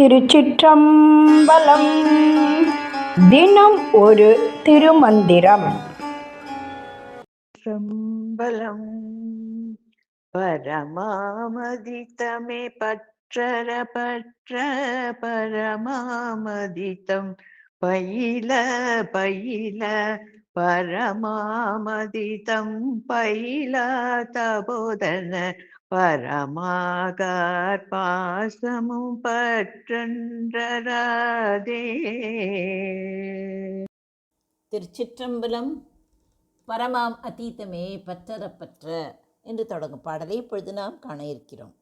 திருச்சிற்றம்பலம். தினம் ஒரு திருமந்திரம். சம்பலம் பரமாமதித்தமே பற்றர பற்ற பரமாமதித்தம். பயில பயில பரமாமதிதம் பயில தபோதன பரமாகார் பாசமும் பற்றன்றராதே. திருச்சிற்றம்பலம் பரமாம் அதீதமே பற்றறப்பற்ற என்று தொடங்கும் பாடலை இப்பொழுது நாம் காண இருக்கிறோம்.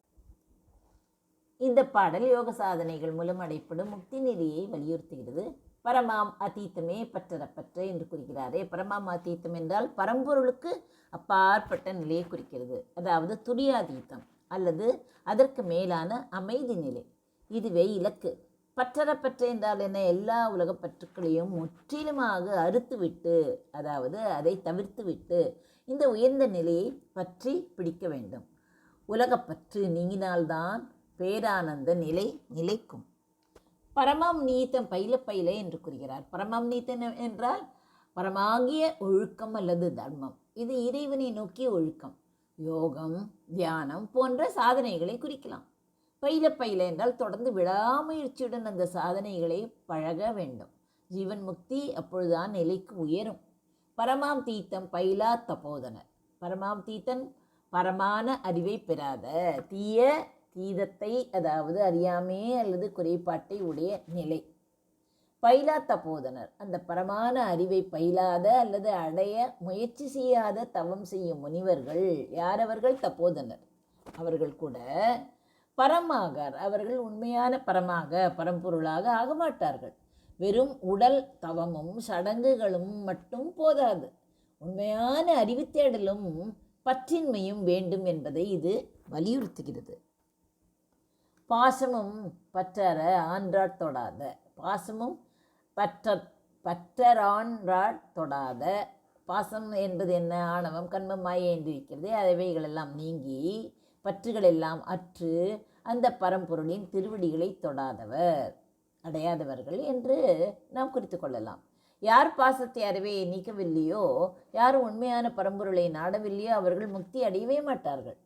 இந்த பாடல் யோக சாதனைகள் மூலம் அடைப்படும் முக்தி நிலையை வலியுறுத்துகிறது. பரமாம் அத்தீத்தமே பற்றறப்பற்ற என்று குறிக்கிறாரே பரமாம் அத்தீத்தம் என்றால் பரம்பொருளுக்கு அப்பாற்பட்ட நிலையை குறிக்கிறது. அதாவது துரியாதீதம் அல்லது அதற்கு மேலான அமைதி நிலை. இதுவே இலக்கு. பற்றறப்பற்ற என்றால் என்ன? எல்லா உலக பற்றுக்களையும் முற்றிலுமாக அறுத்துவிட்டு அதாவது அதை தவிர்த்துவிட்டு இந்த உயர்ந்த நிலையை பற்றி பிடிக்க வேண்டும். உலகப்பற்று நீங்கினால்தான் பேரானந்த நிலை நிலைக்கும். பரமாம் நீத்தம் பயில பயில என்று கூறுகிறார். பரமாம் நீத்தம் என்றால் பரமாகிய ஒழுக்கம் அல்லது தர்மம். இது இறைவனை நோக்கிய ஒழுக்கம். யோகம் தியானம் போன்ற சாதனைகளை குறிக்கலாம். பயில பயில என்றால் தொடர்ந்து விடாமுயற்சியுடன் அந்த சாதனைகளை பழக வேண்டும். ஜீவன் முக்தி அப்பொழுதுதான் நிலைக்கு உயரும். பரமாம் தீத்தம் பயிலா தபோதனர். பரமாம் தீத்தன் பரமான அறிவை பெறாத தீய தீதத்தை அதாவது அறியாமே அல்லது குறைபாட்டை உடைய நிலை. பயிலாத்த தபோதனர் அந்த பரமான அறிவை பயிலாத அல்லது அடைய முயற்சி செய்யாத தவம் செய்யும் முனிவர்கள் யாரவர்கள் தப்போதனர். அவர்கள் கூட பரமாகார். அவர்கள் உண்மையான பரமாக பரம்பொருளாக ஆகமாட்டார்கள். வெறும் உடல் தவமும் சடங்குகளும் மட்டும் போதாது. உண்மையான அறிவுத்தேடலும் பற்றின்மையும் வேண்டும் என்பதை இது வலியுறுத்துகிறது. பாசமும் பற்றற ஆன்றாட் தொடாத. பாசமும் பற்ற பற்றரான்றாட் தொடாத. பாசம் என்பது என்ன? ஆணவம் கண்மம் மாயை என்று இருக்கிறது. அவைகளெல்லாம் நீங்கி பற்றுகள் எல்லாம் அற்று அந்த பரம்பொருளின் திருவடிகளை தொடாதவர் அடையாதவர்கள் என்று நாம் குறித்து கொள்ளலாம். யார் பாசத்தை அறவே நீக்கவில்லையோ யார் உண்மையான பரம்பொருளை நாடவில்லையோ அவர்கள் முக்தி அடையவே மாட்டார்கள்.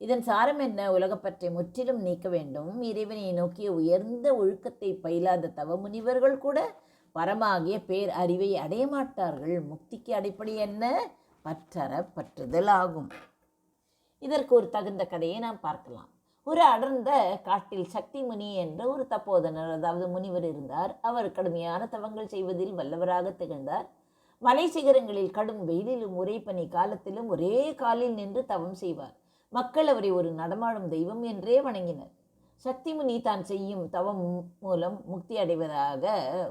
இதன் சாரம் என்ன? உலகப்பற்றை முற்றிலும் நீக்க வேண்டும். இறைவனை நோக்கிய உயர்ந்த ஒழுக்கத்தை பயிலாத தவமுனிவர்கள் கூட பரமாகிய பேர் அறிவை அடைய மாட்டார்கள். முக்திக்கு அடிப்படை என்ன? பற்றற பற்றுதல் ஆகும். இதற்கு ஒரு தகுந்த கதையை நாம் பார்க்கலாம். ஒரு அடர்ந்த காட்டில் சக்தி முனி என்ற ஒரு தப்போதனர் அதாவது முனிவர் இருந்தார். அவர் கடுமையான தவங்கள் செய்வதில் வல்லவராக திகழ்ந்தார். மலை சிகரங்களில் கடும் வெயிலிலும் உரைப்பனி காலத்திலும் ஒரே காலில் நின்று தவம் செய்வார். மக்கள் அவரை ஒரு நடமாடும் தெய்வம் என்றே வணங்கினர். சக்தி முனி தான் செய்யும் தவம் மூலம் முக்தி அடைவதாக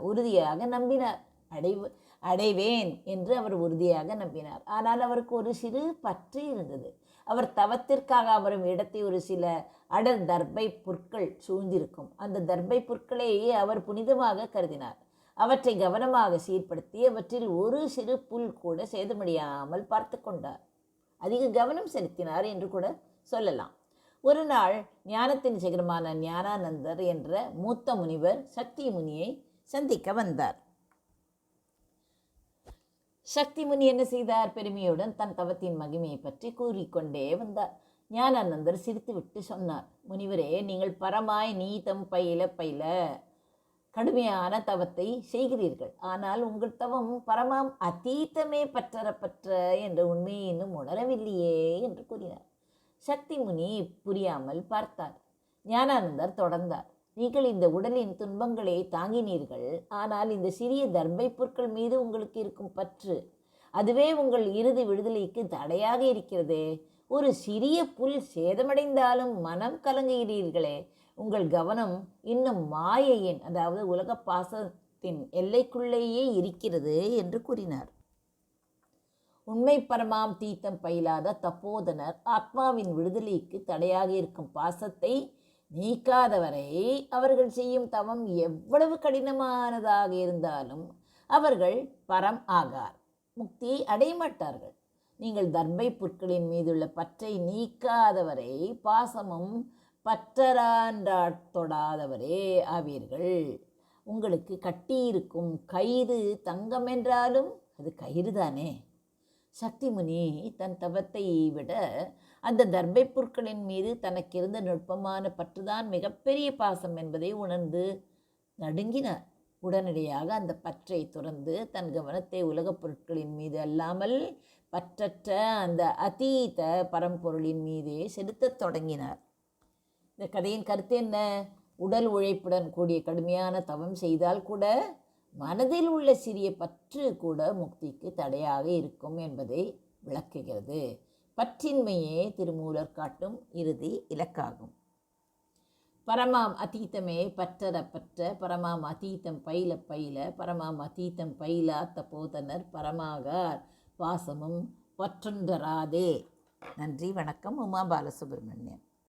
உறுதியாக நம்பினார். அடைவ அடைவேன் என்று அவர் உறுதியாக நம்பினார். ஆனால் அவருக்கு ஒரு சிறு பற்று இருந்தது. அவர் தவத்திற்காக அமரும் இடத்தை ஒரு சில அடர் தர்பை புற்கள் சூழ்ந்திருக்கும். அந்த தர்பை புற்களையே அவர் புனிதமாக கருதினார். அவற்றை கவனமாக சீர்படுத்தி அவற்றில் ஒரு சிறு புல் கூட சேதமடையாமல் பார்த்து கொண்டார். அதிக கவனம் செலுத்தினார் என்று கூட சொல்லலாம். ஒரு நாள் ஞானத்தின் சிகரமான ஞானானந்தர் என்ற மூத்த முனிவர் சக்தி முனியை சந்திக்க வந்தார். சக்தி முனி என்ன செய்தார்? பெருமையுடன் தன் தவத்தின் மகிமையை பற்றி கூறிக்கொண்டே வந்தார். ஞானானந்தர் சிரித்துவிட்டு சொன்னார் முனிவரே நீங்கள் பரமாய் நீதம் பயில பயில கடுமையான தவத்தை செய்கிறீர்கள். ஆனால் உங்கள் தவம் பரமாம் அதீதமே பற்றறப்பற்ற என்ற உண்மையை இன்னும் உணரவில்லையே என்று கூறினார். சக்தி முனி புரியாமல் பார்த்தார். ஞானானந்தர் தொடர்ந்தார். நீங்கள் இந்த உடலின் துன்பங்களை தாங்கினீர்கள். ஆனால் இந்த சிறிய தர்பை பொருட்கள் மீது உங்களுக்கு இருக்கும் பற்று அதுவே உங்கள் இறுதி விடுதலைக்கு தடையாக இருக்கிறதே. ஒரு சிறிய புல் சேதமடைந்தாலும் மனம் கலங்குகிறீர்களே உங்கள் கவனம் இன்னும் மாயையின் அதாவது உலக பாசத்தின் எல்லைக்குள்ளேயே இருக்கிறது என்று கூறினார். உண்மை பரமாம் தீத்தம் பயிலாத தப்போதனர் ஆத்மாவின் விடுதலைக்கு தடையாக இருக்கும் பாசத்தை நீக்காதவரை அவர்கள் செய்யும் தவம் எவ்வளவு கடினமானதாக இருந்தாலும் அவர்கள் பரம் ஆகார் முக்தியை அடையமாட்டார்கள் நீங்கள் தர்பை புற்களின் மீதுள்ள பற்றை நீக்காதவரை பாசமும் பற்றரான்றாட் தொடாதவரே ஆவீர்கள். உங்களுக்கு கட்டியிருக்கும் கயிறு தங்கம் என்றாலும் அது கயிறு தானே சக்திமுனி தன் தவத்தை விட அந்த தர்பை பொருட்களின் மீது தனக்கிருந்த நுட்பமான பற்றுதான் மிகப்பெரிய பாசம் என்பதை உணர்ந்து நடுங்கினார். உடனடியாக அந்த பற்றை துறந்து தன் கவனத்தை உலகப் பொருட்களின் மீது அல்லாமல் பற்றற்ற அந்த அதீத பரம்பொருளின் மீதே செலுத்தத் தொடங்கினார். இந்த கதையின் கருத்து என்ன? உடல் உழைப்புடன் கூடிய கடுமையான தவம் செய்தால் கூட மனதில் உள்ள சிறிய பற்று கூட முக்திக்கு தடையாக இருக்கும் என்பதை விளக்குகிறது. பற்றின்மையே திருமூலர் காட்டும் இறுதி இலக்காகும். பரமாம் அதீத்தமே பற்றற பற்ற பரமாம் அத்தீத்தம் பயில பயில பரமாம் அதீத்தம் பயிலாத்த போதனர் பரமாகார் பாசமும் பற்றொன்றராதே. நன்றி வணக்கம். உமா பாலசுப்ரமணியன்